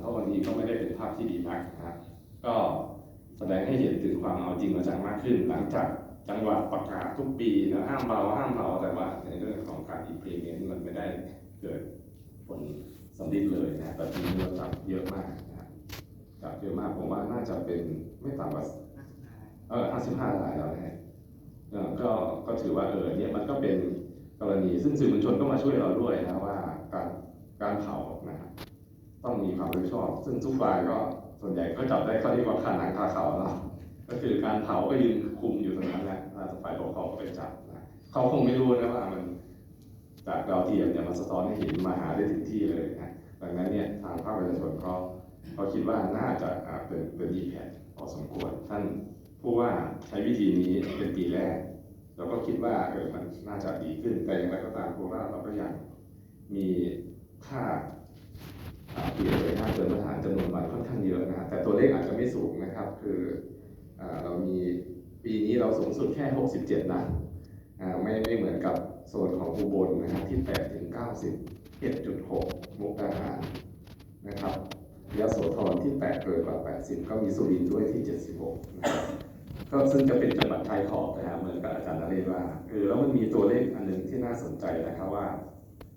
เพราะวันนี้ก็ไม่ได้เป็นภาพที่ดีนักนะก็แสดงให้เห็นถึงความเอาจริงเอาจังมากขึ้น หลังจากจังหวัดประกาศทุกปีนะห้ามเบาห้ามเบาแต่ว่าในเรื่องของการ implement มันไม่ได้เกิดผลสำลิดเลยนะแต่ปีนี้เราจับเยอะมากนะจับเยอะมากผมว่าน่าจะเป็นไม่ต่ำกว่าเออ55รายแล้วนะก็ก็ถือว่าเออเนี่ยมันก็เป็นกรณีซึ่งสื่อมวลชนก็มาช่วยเราด้วยนะว่าการการเผานะ ต้องมีความรับผิดชอบ ซึ่งทุกฝ่ายก็ส่วนใหญ่ก็จับได้เขาเรียกว่าขาหนังคาเขาเนาะก็คือการเผาก็ยืนคุมอยู่ตรงนั้นแหละฝ่ายปกครองก็ไปจับนะเขาคงไม่รู้นะว่ามันจากดาวเทียมเนี่ยมันสะท้อนให้เห็นมาหาได้ถึงที่เลยนะดังนั้นเนี่ยทางภาคประชาชนก็เขาคิดว่าน่าจะเป็นเป็นดีแผนพอสมควร ท่านผู้ว่าใช้วิธีนี้เป็นปีแรกเราก็คิดว่าเออมันน่าจะดีขึ้นแต่อย่างไรก็ตามโคราชเราก็ยังมีค่า แต่ตัวเลขอาจจะไม่สูงนะครับ คืออเรามีปีนี้เราสูงสุดแค่ 67 นะไม่ไม่เหมือนกับโซนของอุบลนะครับที่8ถึง90 7.6มุกดาหารนะครับยโสธรที่8เกินกว่า 80 ก็มีสุรินทร์ด้วยที่ 76นะครับก็ซึ่งจะเป็นจังหวัดชายขอบนะครับเหมือนกับอาจารย์นเรศว่าคือแล้วมันมีตัวเลขอันหนึ่งที่น่าสนใจนะครับว่า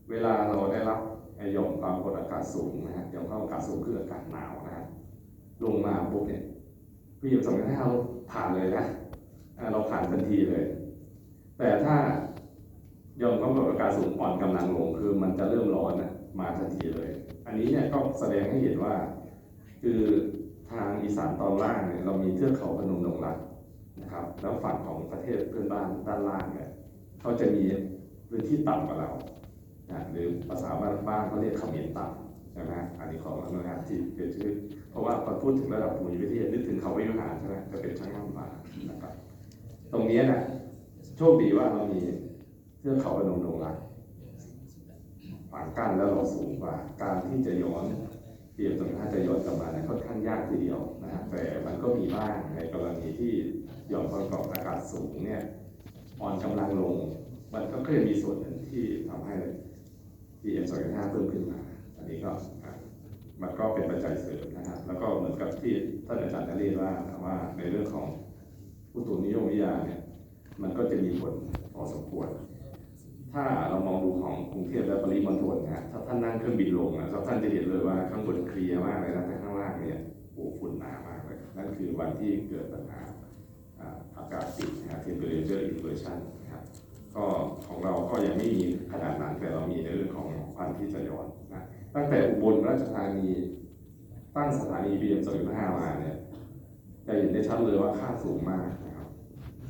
เวลาเราได้รับไอหย่อมความกดอากาศสูงนะฮะหย่อมความกดอากาศสูงคืออากาศหนาวนะฮะ ลงมาปุ๊บเนี่ยพี่สองพันห้าเราผ่านเลยนะเราผ่านทันทีเลย แต่ถ้ายอมความกดอากาศสูงอ่อนกำลังลงคือมันจะเริ่มร้อนนะมาทันทีเลย อันนี้เนี่ยก็แสดงให้เห็นว่า คือทางอีสานตอนล่างเนี่ยเรามีเทือกเขาพนมดงรักนะครับ แล้วฝั่งของประเทศเพื่อนบ้านด้านล่างเนี่ยเขาจะมีพื้นที่ต่ำกว่าเรานะหรือภาษาบ้านบ้านเขาเรียกเขมรต่ำ ช่ไหมอันนี้ของหน่วยงานที่เกิดขึ้นเพราะว่าพอพูดถึงระดับภูมิประเทศนึกถึงเขาวิหารใช่ไหมจะเป็นช่างน้ำมานะครับ ตรงนี้นะโชคดีว่าเรามีเทือกเขาพนมดงรักขวางกั้นแล้วเราสูงกว่า การที่จะย้อนเตรียมตรงน่าจะย้อนกลับมาเนี่ยค่อนข้างยากทีเดียวนะฮะแต่มันก็มีบ้างในกรณีที่หย่อมความกดอากาศสูงเนี่ยอ่อนกำลังลง มันก็เคยมีส่วนหนึ่งที่ทำให้ PM 2.5เพิ่มขึ้นมา อันนี้ก็มันก็เป็นปัจจัยเสริมนะครับแล้วก็เหมือนกับที่ท่านอาจารย์นเรศว่าว่าในเรื่องของผู้ตุนิยมวิทยาเนี่ยมันก็จะมีผลพอสมควร ถ้าเรามองดูของกรุงเทพและปริมณฑลนะฮะถ้าท่านนั่งเครื่องบินลงนะท่านจะเห็นเลยว่าข้างบนเคลียร์มากเลยนะแต่ข้างล่างเนี่ยโอ้ฝุ่นหนามากเลยนั่นคือวันที่เกิดปัญหาอากาศติดนะฮะ temperature inversion นะครับก็ของเราก็ยังไม่มีขนาดนั้นแต่เรามีในเปันที่จะย้อนนะตั้งแต่อุบลราชธานี ตั้งสถานี PM 2.5มามาเนี่ยจะเห็นได้ชัดเลยว่าค่าสูงมากนะครับ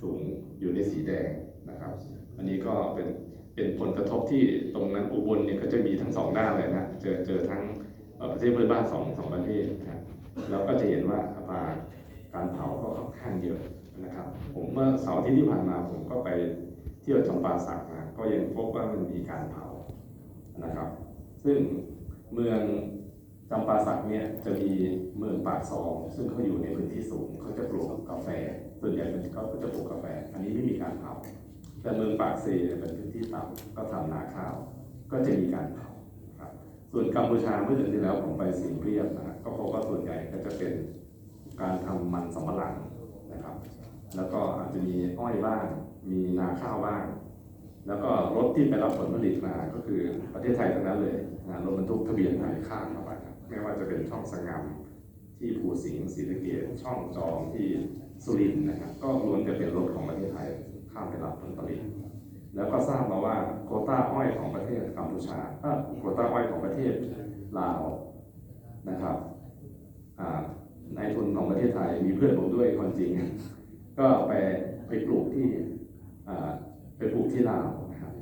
สูงอยู่ในสีแดงนะครับ อันนี้ก็เป็นเป็นผลกระทบที่ตรงนั้นอุบลเนี่ยก็จะมีทั้งสองด้านเลยนะเจอเจอทั้งประเทศเพื่อนบ้านสองสองประเทศนะครับแล้วก็จะเห็นว่าอัตราการเผาก็ค่อนข้างเยอะนะครับ ผมเมื่อเสาร์ที่ที่ผ่านมาผมก็ไปเที่ยวจำปาสักนะก็ยังพบว่ามันมีการเผา นะครับ ซึ่งเมืองจำปาสักเนี่ยจะมีเมืองปากซอง ซึ่งเขาอยู่ในพื้นที่สูงเขาจะปลูกกาแฟส่วนใหญ่เขาก็จะปลูกกาแฟ อันนี้ไม่มีการเผาแต่เมืองปากเซเป็นพื้นที่ต่ำก็ทำนาข้าว ก็จะมีการเผาครับส่วนกัมพูชาเมื่อเดือนที่แล้วผมไปสิงเรียบนะฮะก็พบว่าส่วนใหญ่ก็จะเป็นการทำมันสำปะหลังนะครับ แล้วก็อาจจะมีอ้อยบ้าง มีนาข้าวบ้าง แล้วก็ ที่ไปรับผลผลิตมาก็คือประเทศไทยทั้งนั้นเลยนะรถบรรทุกทะเบียนไทยข้ามเข้าไปไม่ว่าจะเป็นช่องสงามที่ภูสิงห์ศรีสะเกษช่องจอมที่สุรินทร์นะครับก็ล้วนจะเป็นรถของประเทศไทยข้ามไปรับผลผลิต แล้วก็ทราบมาว่าโคต้าอ้อยของประเทศกัมพูชาโคต้าอ้อยของประเทศลาวนะครับนายทุนของประเทศไทยมีเพื่อนผมด้วยคนจริง ก็ไปไปปลูกที่ไปปลูกที่ลาว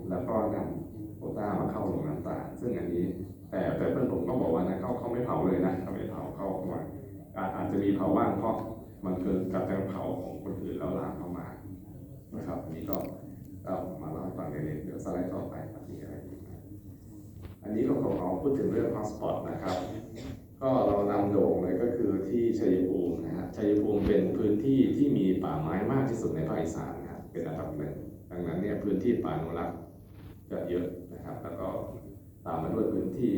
แล้วก็นำโควต้ามาเข้าโรงน้ำตาลซึ่งอันนี้แต่แต่เพื่อนผมก็บอกว่านะเขาเขาไม่เผาเลยนะเขาไม่เผาเขาว่าอาอาจจะมีเผาบ้างเพราะมันเกิดการเผาของคนอื่นแล้วลามเข้ามานะครับอันนี้ก็ก็มาเล่าให้ฟังเล็กๆเดี๋ยวสไลด์ต่อไปครับมีอะไรอีกอันนี้ก็ของเราพูดถึงเรื่องฮอสปอร์ตนะครับ ก็เรานำโด่งเลยก็คือที่ชัยภูมินะฮะชัยภูมิเป็นพื้นที่ที่มีป่าไม้มากที่สุดในภาคอีสานนะครับเป็นอันดับหนึ่งดังนั้นเนี่ยพื้นที่ป่าอนุรักษ์ จะเยอะนะครับ แล้วก็ตามมาด้วยพื้นที่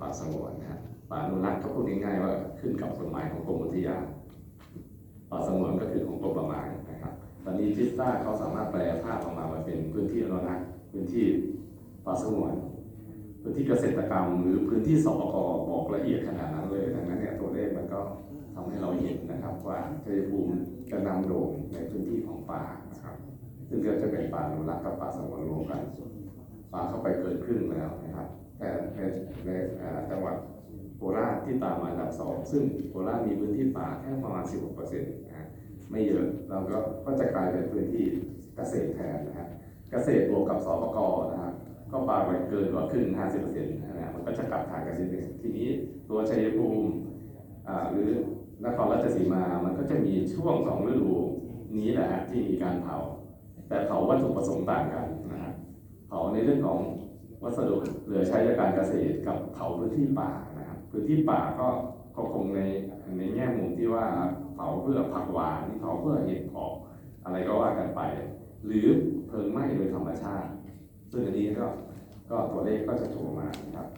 ป่าสงวนนะครับป่าอนุรักษ์ก็พูดง่ายๆว่าขึ้นกับกฎหมายของกรมอุทยานป่าสงวนก็คือของกรมป่าไม้นะครับ ตอนนี้จิสต้าเขาสามารถแปลภาพออกมามาเป็นพื้นที่อนุรักษ์พื้นที่ป่าสงวนพื้นที่เกษตรกรรมหรือพื้นที่สปกบอกละเอียดขนาดนั้นเลยดังนั้นเนี่ยตัวเลขมันก็ทำให้เราเห็นนะครับว่าชัยภูมิกระนำโด่งในพื้นที่ของป่านะครับ ซึ่งก็จะเป็นป่าอนุรักษ์กับป่าสงวนรวมกันป่าเข้าไปเกินครึ่งแล้วนะครับแต่ในในจังหวัดโคราชที่ตามมาอันดับสองซึ่งโคราชมีพื้นที่ป่าแค่ประมาณ 16เปอร์เซ็นต์นะฮะไม่เยอะเราก็ก็จะกลายเป็นพื้นที่เกษตรแทนนะฮะเกษตรบวกกับสปกนะครับก็ป่าไปเกินกว่าครึ่ง 50เปอร์เซ็นต์นะฮะมันก็จะกลับทางเกษตรทีนี้ตัวชัยภูมิหรือนครราชสีมา มันก็จะมีช่วงสองฤดูนี้แหละที่มีการเผา แต่เผาวัตถุประสงค์ต่างกันนะฮะเผาในเรื่องของวัสดุเหลือใช้จากการเกษตรกับเผาพื้นที่ป่านะครับพื้นที่ป่าก็ก็คงในในแง่มุมที่ว่าเผาเพื่อผักหวานเผาเพื่อเห็ดเพาอะไรก็ว่ากันไป หรือเพลิงไหม้โดยธรรมชาติ ซึ่งอันนี้ก็ก็ตัวเลขก็จะถูกมานะครับ